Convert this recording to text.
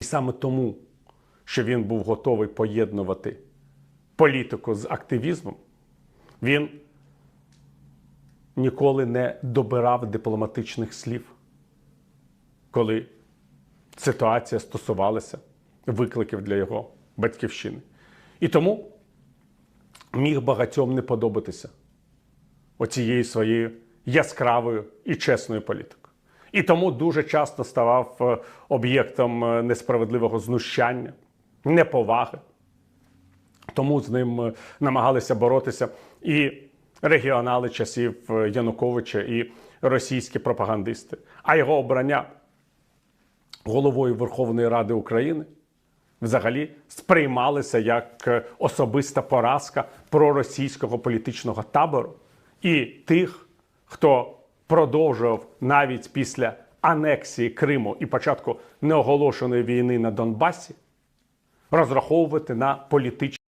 І саме тому, що він був готовий поєднувати політику з активізмом, він ніколи не добирав дипломатичних слів, коли ситуація стосувалася викликів для його батьківщини. І тому міг багатьом не подобатися оцією своєю яскравою і чесною політикою. І тому дуже часто ставав е, об'єктом е, несправедливого знущання, неповаги. Тому з ним е, намагалися боротися і регіонали часів Януковича, і російські пропагандисти. А його обрання головою Верховної Ради України взагалі сприймалися як особиста поразка проросійського політичного табору і тих, хто продовжував навіть після анексії Криму і початку неоголошеної війни на Донбасі розраховувати на політичні.